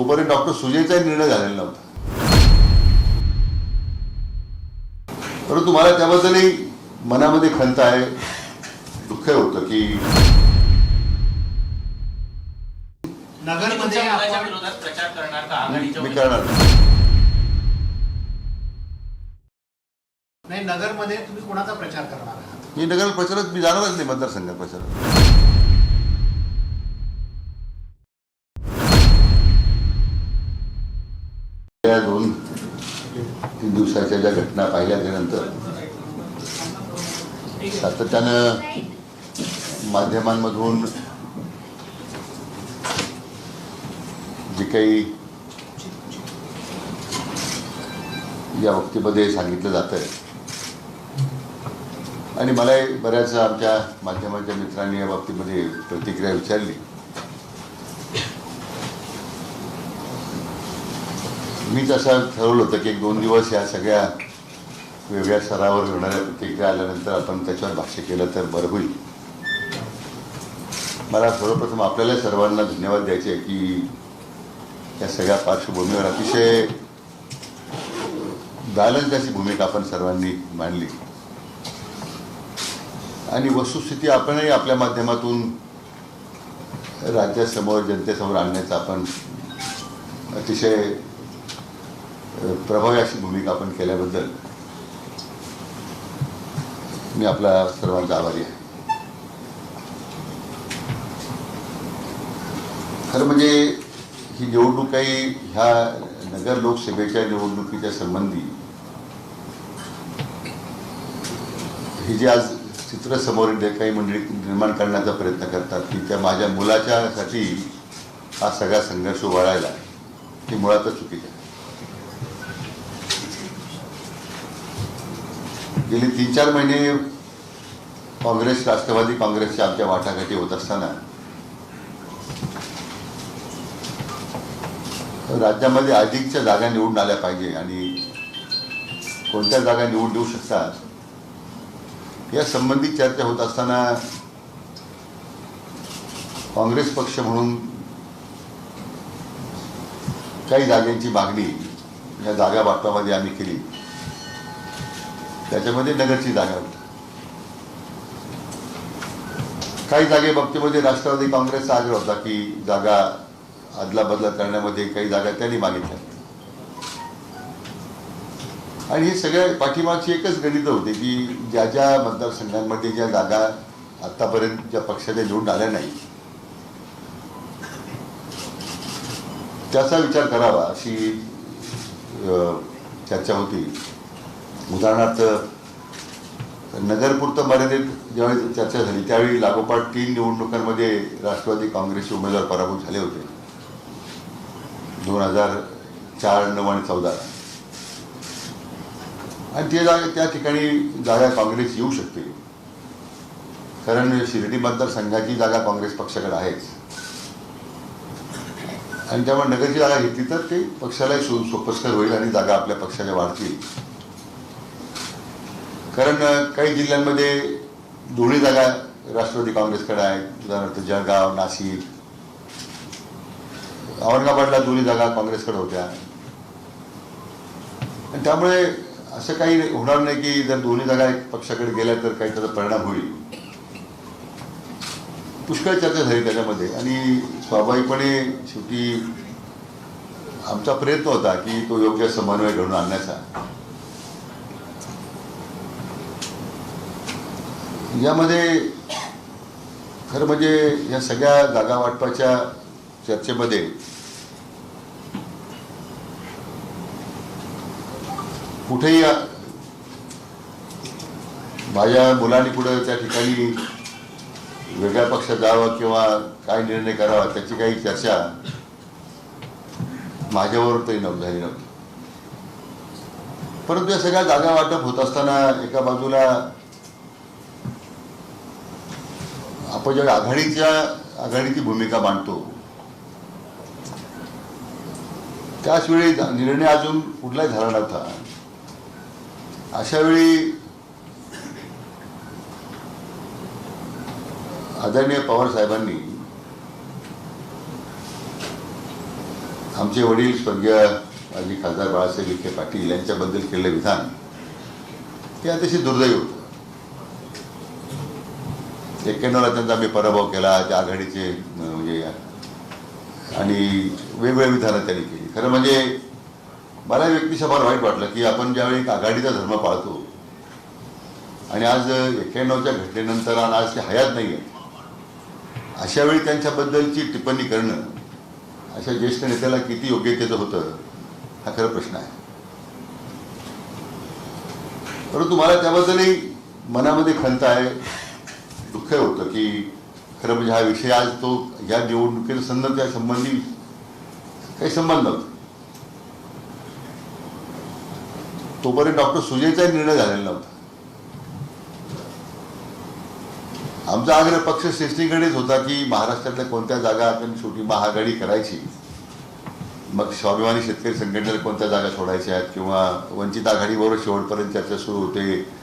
तोपर्यंत डॉक्टर सुजयचा निर्णय झालेला नव्हता परंतु मला त्याबद्दलही मनामध्ये खंत आहे दुःख होतं की नगरमध्ये प्रचार करणार का मी? करणार नाही. नाही नगरमध्ये तुम्ही कोणाचा प्रचार करणार आहात मी नगर प्रचारात मी जाणारच नाही मतदारसंघात प्रचारात त्या दोन तीन दिवसाच्या ज्या घटना पाहिल्या त्यानंतर सातत्यानं माध्यमांमधून जे काही या वक्तीमध्ये सांगितलं जात आहे. आणि मलाही बऱ्याच आमच्या माध्यमाच्या मित्रांनी या बाबतीमध्ये प्रतिक्रिया विचारली. मी असं ठरवलं होतं की एक दोन दिवस या सगळ्या वेगळ्या स्तरावर होणाऱ्या प्रतिक्रिया आल्यानंतर आपण त्याच्यावर भाष्य केलं तर बरं होईल. मला सर्वप्रथम आपल्याला सर्वांना धन्यवाद द्यायचे आहे की या सगळ्या पार्श्वभूमीवर अतिशय बॅलन्स अशी भूमिका आपण सर्वांनी मांडली. आणि वस्तुस्थिती आपणही आपल्या माध्यमातून राज्यासमोर जनतेसमोर आणण्याचा आपण अतिशय प्रभावी अशी भूमिका आपण केल्याबद्दल मी आपला सर्वांचा आभारी आहे. खरं म्हणजे ही निवडणूक काही ह्या नगर लोकसभेच्या निवडणुकीच्या संबंधी ही जी आज चित्र समोर जे काही मंडळी निर्माण करण्याचा प्रयत्न करतात की त्या माझ्या मुलाच्यासाठी हा सगळा संघर्ष वळायला हे मुळातच चुकीचं आहे. गेले तीन चार महिने काँग्रेस राष्ट्रवादी काँग्रेसच्या आमच्या वाटाघाटी होत असताना राज्यामध्ये अधिकच्या जागा निवडून आल्या पाहिजे आणि कोणत्या जागा निवडून देऊ शकतात या संबंधित चर्चा होत असताना काँग्रेस पक्ष म्हणून काही जागांची मागणी या जागा वाटपामध्ये आम्ही केली. त्याच्यामध्ये नगरची जागा होती. काही जागे बाबतीमध्ये राष्ट्रवादी काँग्रेसचा आग्रह होता की जागा अदलाबदला करण्यामध्ये काही जागा त्यांनी मागितल्या. आणि हे सगळ्या पाठीमागची एकच गणित होते की ज्या ज्या मतदारसंघांमध्ये ज्या जागा आतापर्यंत ज्या पक्षाच्या निवडून आल्या नाही त्याचा विचार करावा अशी चर्चा होती. उदाहरणार्थ नगरपुरतं मर्यादित ज्यावेळी चर्चा झाली त्यावेळी लागोपाठ तीन निवडणुकांमध्ये राष्ट्रवादी काँग्रेसचे उमेदवार पराभूत झाले होते. दोन हजार चार नऊ आणि चौदा. आणि ते जागा त्या ठिकाणी जागा काँग्रेस येऊ शकते. कारण शिर्डी मतदारसंघाची जागा काँग्रेस पक्षाकडे आहेच. आणि त्यामुळे नगरची जागा घेतली तर ते पक्षालाही सो सोपस्कर होईल आणि जागा आपल्या पक्षाला वाढतील. कारण काही जिल्ह्यांमध्ये दोन्ही जागा राष्ट्रवादी काँग्रेसकडे आहेत. उदाहरणार्थ जळगाव नाशिक. औरंगाबादला दोन्ही जागा काँग्रेसकडे होत्या. आणि त्यामुळे असं काही होणार नाही की जर दोन्ही जागा एक पक्षाकडे गेल्या तर काही त्याचा परिणाम होईल. पुष्कळ चर्चा झाली त्याच्यामध्ये. आणि स्वाभाविकपणे शेवटी आमचा प्रयत्न होता की तो योग्य समन्वय घडून आणण्याचा. यामध्ये खरं म्हणजे या सगळ्या जागा वाटपाच्या चर्चेमध्ये कुठेही माझ्या मुलांनी पुढे त्या ठिकाणी वेगळ्या पक्षात जावं किंवा काय निर्णय करावा त्याची काही चर्चा माझ्यावर तरी नव्हती झाली नव्हती. परंतु या सगळ्या जागा वाटप होत असताना एका बाजूला आपण ज्या आघाडीच्या आघाडीची भूमिका मांडतो त्याच वेळी निर्णय अजून कुठलाही झाला नव्हता. अशा वेळी आदरणीय पवार साहेबांनी आमचे वडील स्वर्गीय माजी खासदार बाळासाहेब विखे पाटील यांच्याबद्दल केलेलं विधान हे अतिशय दुर्दैव होतं. एक्क्याण्णवला त्यांचा आम्ही पराभव केला त्या आघाडीचे म्हणजे आणि वेगवेगळ्या विधानं त्यांनी केली. खरं म्हणजे मला व्यक्तिशः फार वाईट वाटलं की आपण ज्यावेळी आघाडीचा धर्म पाळतो आणि आज एक्क्याण्णवच्या घटनेनंतर आणि आज ते हयात नाही आहे अशा वेळी त्यांच्याबद्दलची टिप्पणी करणं अशा ज्येष्ठ नेत्याला किती योग्यतेचं होतं हा खरा प्रश्न आहे. परंतु मला त्याबद्दलही मनामध्ये खंत आहे. दुःख होतं की खरं म्हणजे हा विषय आज तो या निवडणुकीला संदर्भ त्या संबंधी काही संबंध नव्हता. तोपर्यंत डॉक्टर सुजयचाही निर्णय झालेला नव्हता. आमचा आग्रह पक्ष श्रेष्ठीकडेच होता की महाराष्ट्रातल्या कोणत्या जागा आपण छोटी महाआघाडी करायची. मग स्वाभिमानी शेतकरी संघटनेला कोणत्या जागा सोडायच्या आहेत किंवा वंचित आघाडीबरोबर शेवटपर्यंत चर्चा सुरू होते.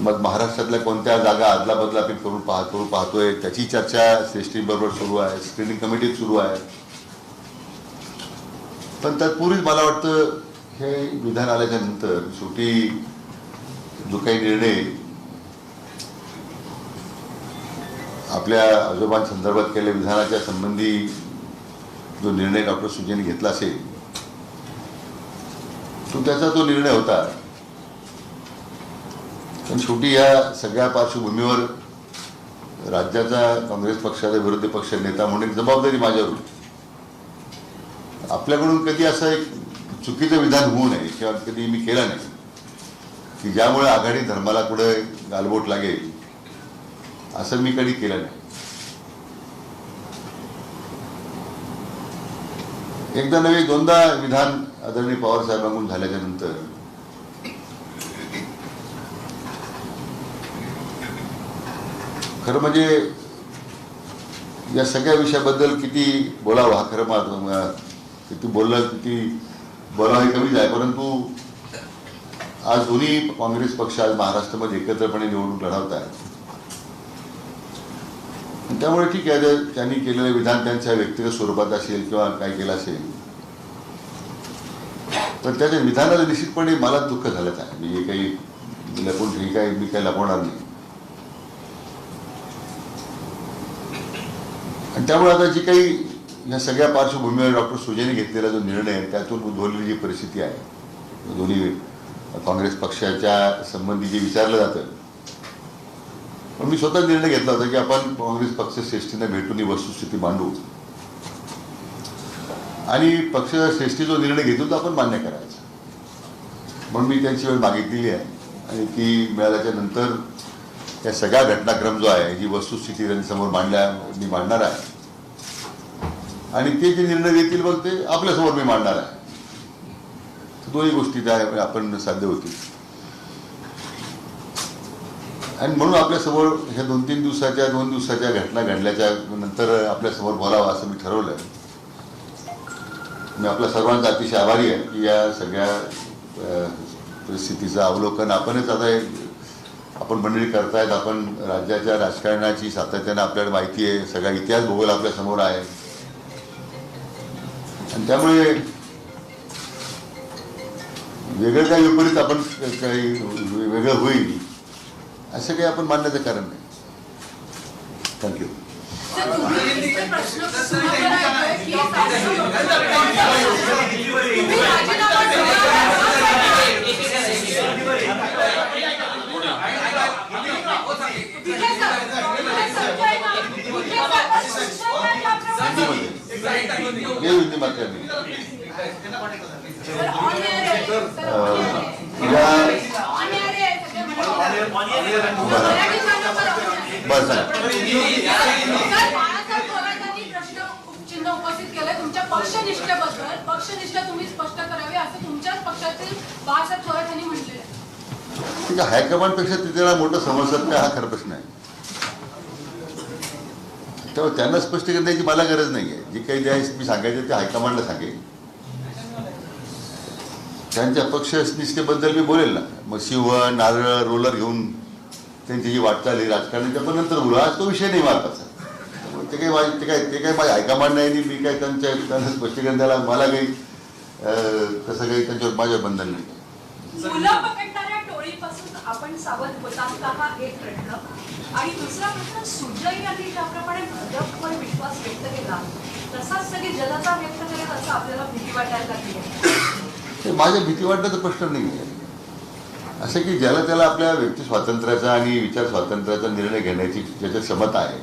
मग महाराष्ट्रातल्या कोणत्या जागा अदला बदला आपण करून पाहत करून पाहतोय? त्याची चर्चा श्रेष्ठीबरोबर सुरू आहे स्क्रीनिंग कमिटीत सुरू आहे. पण तत्पूर्वीच मला वाटतं हे विधान आल्याच्यानंतर शेवटी जो काही निर्णय आपल्या आजोबांसंदर्भात केलेल्या विधानाच्या संबंधी जो निर्णय डॉक्टर सुजयने घेतला असेल तो त्याचा तो निर्णय होता. पण शेवटी या सगळ्या पार्श्वभूमीवर राज्याचा काँग्रेस पक्षाचा विरोधी पक्ष नेता म्हणून एक जबाबदारी माझ्यावर आपल्याकडून कधी असं एक चुकीचं विधान होऊ नये किंवा कधी मी केलं नाही की ज्यामुळे आघाडी धर्माला पुढे गालबोट लागेल असं मी कधी केलं नाही. एकदा नव्हे दोनदा विधान आदरणीय पवार साहेबांकडून झाल्याच्यानंतर खरं म्हणजे या सगळ्या विषयाबद्दल किती बोलावं हा खरं महत्त्व किती बोललं किती बोलावं हे कमीच आहे परंतु आज दोन्ही काँग्रेस पक्ष आज महाराष्ट्रामध्ये एकत्रपणे निवडणूक लढवत आहेत त्यामुळे ठीक आहे जर त्यांनी केलेलं विधान त्यांच्या व्यक्तिगत स्वरूपात असेल किंवा काय केलं असेल. पण त्याच्या विधानाला निश्चितपणे मला दुःख झालंच आहे. म्हणजे मी हे काही लपून ठीक आहे मी काही लपवणार नाही. आणि त्यामुळे आता जी काही या सगळ्या पार्श्वभूमीवर डॉक्टर सुजयने घेतलेला जो निर्णय आहे त्यातून उद्भवलेली जी परिस्थिती आहे दोन्ही काँग्रेस पक्षाच्या संबंधी जे विचारलं जातं. पण मी स्वतः निर्णय घेतला होता की आपण काँग्रेस पक्ष श्रेष्ठींना भेटून ही वस्तुस्थिती मांडू. आणि पक्ष श्रेष्ठी जो निर्णय घेतो तो आपण मान्य करायचा. म्हणून मी त्यांची वेळ मागितलेली आहे. आणि ती मिळाल्याच्या नंतर या सगळ्या घटनाक्रम जो आहे ही वस्तुस्थिती त्यांच्यासमोर मांडल्या मी मांडणार आहे. आणि ते जे निर्णय घेतील मग ते आपल्यासमोर मी मांडणार आहे. दोन्ही गोष्टी त्या आपण साध्य होतील. आणि म्हणून आपल्यासमोर ह्या दोन तीन दिवसाच्या दोन दिवसाच्या घटना घडल्याच्या नंतर आपल्यासमोर बोलावं असं मी ठरवलं मी आपल्या सर्वांचा अतिशय आभारी आहे की या सगळ्या परिस्थितीचं अवलोकन आपणच आता हे आपण मंडळी करतायत आपण राज्याच्या राजकारणाची सातत्यानं आपल्याला माहिती आहे सगळा इतिहास भूगोल आपल्यासमोर आहे. त्यामुळे वेगळं काही विपरीत आपण काही वेगळं होईल. असं काही आपण मानण्याचं कारण नाही. थँक्यू तर तुम्ही बरं सांगा प्रश्न चिन्ह उपस्थित केलंय तुमच्या पक्षनिष्ठेबद्दल पक्षनिष्ठ तुम्ही स्पष्ट करावी असं तुमच्याच पक्षातील बाळासाहेब थोरात यांनी म्हटलेलं आहे म्हणजे हायकमांडपेक्षा तिथे मोठं समजत नाही हा खरा प्रश्न आहे तेव्हा त्यांना स्पष्टीकरण द्यायची मला गरज नाही आहे जे काही द्यायचं मी सांगायचं ते हायकमांडला सांगेन. त्यांच्या पक्ष निष्ठेबद्दल मी बोलेल ना. मग शिव नारळ रोलर घेऊन त्यांची जी वाटचाल आहे राजकारणाची पण नंतर बोलू आज तो विषय नाही महत्त्वाचा. ते काही माझे ते काय ते काही माझ्या हायकमांड नाही आणि मी काय त्यांच्या त्यांना स्पष्टीकरण द्यायला मला काही तसं काही त्यांच्यावर माझ्यावर बंधन नाही. आपण सावध होतात का हा एक प्रश्न. आणि दुसरा प्रश्न सुजय यांनी ज्याप्रमाणे भाजपवर विश्वास व्यक्त केला तसाच सगळी जनता व्यक्त करेल असं आपल्याला भीती वाटायला लागली. माझ्या भीती वाटण्याचा प्रश्न नाही आहे. असं की ज्याला त्याला आपल्या व्यक्ती स्वातंत्र्याचा आणि विचार स्वातंत्र्याचा निर्णय घेण्याची ज्याच्या क्षमता आहे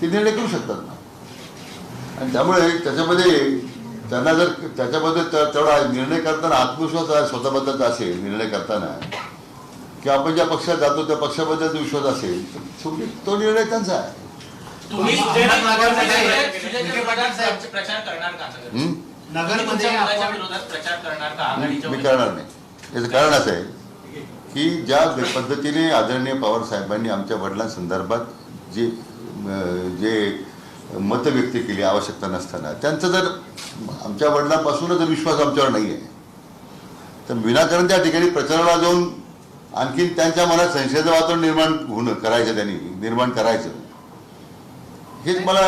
ते निर्णय करू शकतात ना. आणि त्यामुळे त्याच्यामध्ये त्यांना जर त्याच्यामध्ये तेवढा निर्णय करताना आत्मविश्वास स्वतःबद्दलचा असेल निर्णय करताना किंवा आपण ज्या पक्षात जातो त्या पक्षाबद्दलचा विश्वास असेल तर तो निर्णय त्यांचा आहे का हं? का मी? करणार नाही याचं कारण असं आहे की ज्या पद्धतीने आदरणीय पवार साहेबांनी आमच्या वडिलांसंदर्भात जे जे मत व्यक्त केली आवश्यकता नसताना त्यांचा जर आमच्या वडिलांपासूनच जर विश्वास आमच्यावर नाही आहे तर विनाकारण त्या ठिकाणी प्रचाराला जाऊन आणखीन त्यांच्या मनात संशयाचं वातावरण निर्माण होणं करायचं त्यांनी निर्माण करायचं. हेच मला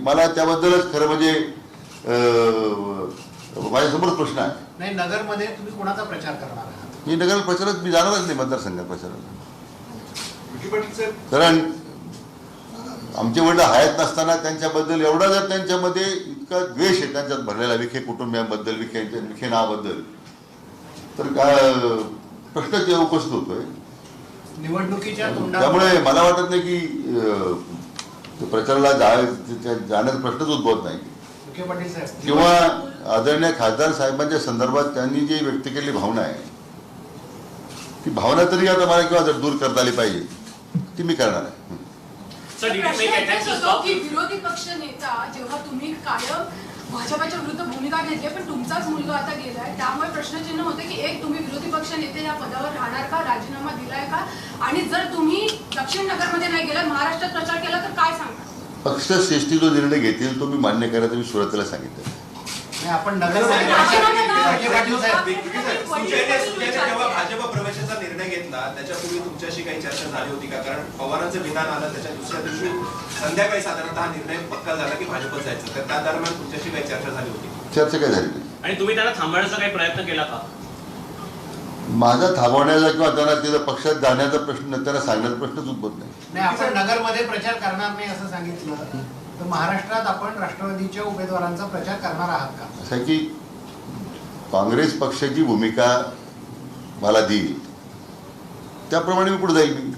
मला त्याबद्दलच खरं म्हणजे अं, माझ्यासमोर प्रश्न आहे. नाही नगरमध्ये तुम्ही कोणाचा प्रचार करणार आहात? मी नगर प्रचारात मी जाणारच नाही मतदारसंघात प्रचाराला. कारण आमचे वडील हयात नसताना त्यांच्याबद्दल एवढा जर त्यांच्यामध्ये इतका द्वेष आहे त्यांच्यात भरलेला विखे कुटुंबियांबद्दल विखे विखे नावाबद्दल तर काय प्रश्न ते उपस्थित होतोय. निवडणुकीच्या त्यामुळे मला वाटत नाही की प्रचाराला जा त्या- जाण्याचा प्रश्नच उद्भवत नाही. विखे पाटील साहेब किंवा आदरणीय खासदार साहेबांच्या संदर्भात त्यांनी जी व्यक्त केलेली भावना आहे ती भावना तरी आता मला किंवा जर दूर करता आली पाहिजे ती मी करणार आहे. विरोधी पक्ष नेता जेव्हा तुम्ही कायम भाजपाच्या विरुद्ध भूमिका घेतली पण तुमचाच मुलगा आता गेलाय त्यामुळे प्रश्नचिन्ह होते की एक तुम्ही विरोधी पक्ष नेते या पदावर राहणार का? राजीनामा दिलाय का? आणि जर तुम्ही दक्षिण नगरमध्ये नाही गेलात महाराष्ट्रात प्रचार केला तर काय सांगता पक्षश्रेष्ठी जो निर्णय घेतील तो मी मान्य करायचा मी सुरतला सांगितलं. नाही, आपण जेव्हा भाजप प्रवेशाचा निर्णय घेतला त्याच्यापूर्वी तुमच्याशी काही चर्चा झाली होती का? कारण पवारांचं विधान आलं त्याच्या दुसऱ्या दिवशी संध्याकाळी साधारणतः हा निर्णय पक्का झाला की भाजपत जायचं. तर त्या दरम्यान तुमच्याशी काही चर्चा झाली होती? चर्चा काय झाली आणि तुम्ही त्यांना थांबवण्याचा काही प्रयत्न केला का? माझा थांबवण्याचा किंवा त्यांना तिथं पक्षात जाण्याचा प्रश्न त्यांना सांगण्याचा प्रश्नच उद्भवत नाही. आपण नगरमध्ये प्रचार करणार नाही असं सांगितलं. तर महाराष्ट्रात आपण राष्ट्रवादीच्या उमेदवारांचा प्रचार करणार आहात का? असं की काँग्रेस पक्षाची भूमिका मला देईल. त्याप्रमाणे मी पुढे जाईल. मी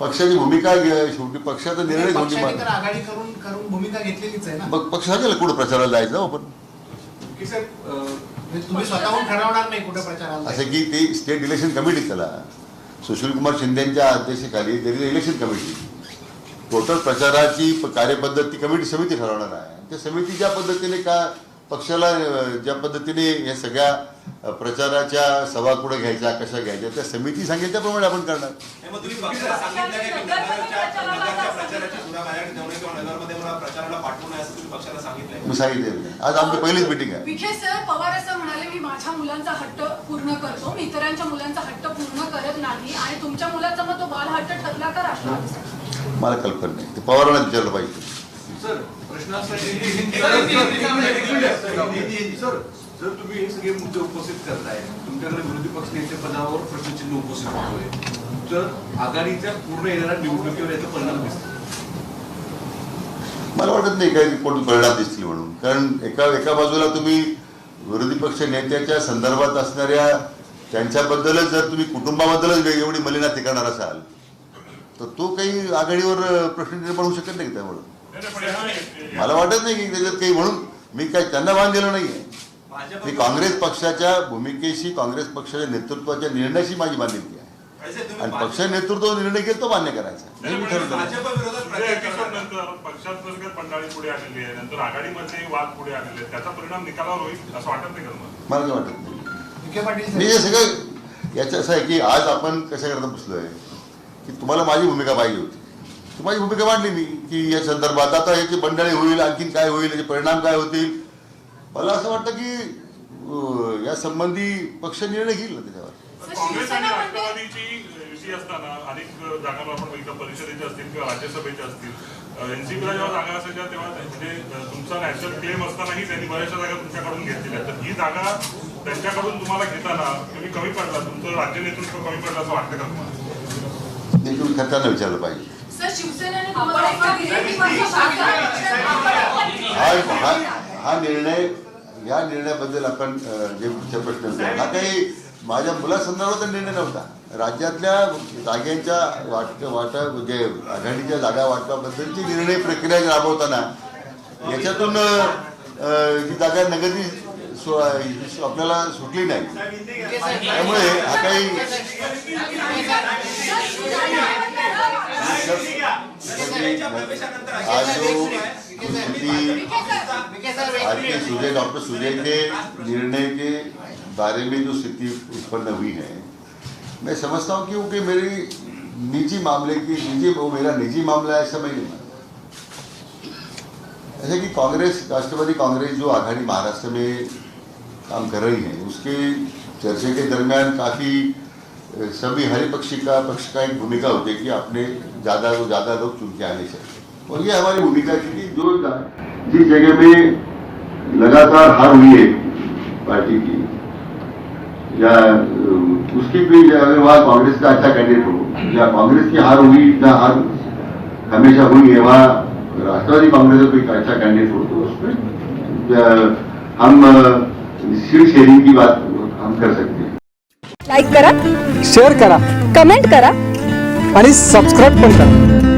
पक्षाची भूमिका घे- शेवटी पक्षाचा निर्णय आघाडी करून करून भूमिका घेतलेलीच आहे ना. मग पक्षाच्या कुठं प्रचाराला जायचं हो आपण? म्हणजे तुम्ही स्वतःहून ठरवणार नाही कुठे प्रचाराला असं की ते स्टेट इलेक्शन कमिटी त्याला सुशीलकुमार शिंदेच्या अध्यक्षतेखाली देर इलेक्शन कमिटी टोटल प्रचाराची कार्यपद्धती कार्यपद्धत ती कमिटी समिती ठरवणार आहे. त्या समिती ज्या पद्धतीने का पक्षाला ज्या पद्धतीने या सगळ्या प्रचाराच्या सभा कुठे घ्यायच्या कशा घ्यायच्या त्या समिती सांगेल त्याप्रमाणे आपण करणार. सांगितलं. आज आमची पहिलीच मिटिंग आहे. विखे सर पवार असं म्हणाले मी माझ्या मुलांचा हट्ट पूर्ण करतो. मी इतरांच्या मुलांचा हट्ट पूर्ण करत नाही आणि तुमच्या मुलाचा मग तो बाल हट्ट ठरला का राष्ट्रवादीचा मला कल्पना नाही. ते पवारांना विचारलं पाहिजे. सर प्रश्न असा आहे की- सर जर तुम्ही हे सगळे मुद्दे उपस्थित करताय तुमच्याकडे विरोधी पक्ष नेते पदावर प्रश्नचिन्ह उपस्थित होतोय तर आघाडीच्या पूर्ण येणाऱ्या निवडणुकीवर याचा परिणाम दिसतो. मला वाटत नाही काही कोण परिणाम दिसतील म्हणून. कारण एका एका बाजूला तुम्ही विरोधी पक्ष नेत्याच्या संदर्भात असणाऱ्या त्यांच्याबद्दलच जर तुम्ही कुटुंबाबद्दलच एवढी मलिनाती करणार असाल तर तो काही आघाडीवर प्रश्न निर्माण होऊ शकत नाही त्यामुळे. मला वाटत नाही की त्याच्यात काही म्हणून मी काही त्यांना भान दिलं नाहीये. मी काँग्रेस पक्षाच्या भूमिकेशी काँग्रेस पक्षाच्या नेतृत्वाच्या निर्णयाशी माझी बांधिलकी आहे. आणि पक्ष नेतृत्व निर्णय घेईल तो मान्य करायचा. हे मी ठरवलं भाजप विरोधात म्हणजे प्रचार करणार. का? नंतर पक्षांतर्गत मंडळी पुढे आलेली आहे नंतर आघाडीमध्ये वाद पुढे आलेले आहेत. त्याचा परिणाम निकालावर होईल असं वाटत नाही का तुम्हाला? मला काय वाटत नाही. मी हे सगळं याचं असं आहे की आज आपण कशा करता बसलोय की तुम्हाला माझी भूमिका पाहिजे होती. ती माझी भूमिका मांडली मी की या संदर्भात आता याची बंडाळी होईल आणखीन काय होईल याचे परिणाम काय होतील मला असं वाटतं की या संबंधी पक्ष निर्णय घेईल ना त्याच्यावर. काँग्रेस आणि शिवसेना म्हणते राष्ट्रवादीची युती असताना अनेक जागांवर आपण बघितलं परिषदेच्या असतील किंवा राज्यसभेच्या असतील. एनसीपीला जेव्हा जागा असायच्या तेव्हा म्हणजे तुमचा नॅशनल क्लेम असतानाही त्यांनी बऱ्याचशा जागा तुमच्याकडून घेतलेल्या तर ही जागा त्यांच्याकडून तुम्हाला घेताना तुम्ही कमी पडला तुमचं राज्य नेतृत्व कमी पडलं असं वाटतं का तुम्हाला? तुम्ही खताना विचारलं पाहिजे. सर शिवसेनेने हा निर्णय या निर्णयाबद्दल आपण जे पुढचा प्रश्न हा काही माझ्या मुलासंदर्भात निर्णय नव्हता राज्यातल्या जाग्यांच्या वाट वाटा म्हणजे आघाडीच्या जागा वाटपाबद्दलची निर्णय प्रक्रिया राबवताना याच्यातून ही जागा नगदी आपल्याला सुटली नाही त्यामुळे हा काही आज जो आज के सुजय डॉक्टर सूर्य के निर्णय के बारे में जो स्थिति उत्पन्न हुई है मैं समझता हूँ क्योंकि मेरी निजी मामले की निजी वो मेरा निजी मामला है ऐसा मैं नहीं मानता। ऐसा कि कांग्रेस राष्ट्रवादी कांग्रेस जो आघाड़ी महाराष्ट्र में काम कर रही है उसके चर्चे के दरमियान काफ़ी सभी हर पक्षी का पक्ष का एक भूमिका होती है कि आपने ज़्यादा से ज़्यादा लोग चुन के आने चाहिए। और ये हमारी भूमिका थी जिस जगह में लगातार हार हुई है पार्टी की, या उसकी भी अगर वहाँ कांग्रेस का अच्छा कैंडिडेट हो, या कांग्रेस की हार हुई जहाँ हार हमेशा हुई है, वहाँ राष्ट्रवादी कांग्रेस का कोई अच्छा कैंडिडेट हो तो उसमें हम सीट शेयरिंग की बात हम कर सकते हैं। लाईक करा शेअर करा कमेंट करा आणि सबस्क्राईब पण करा।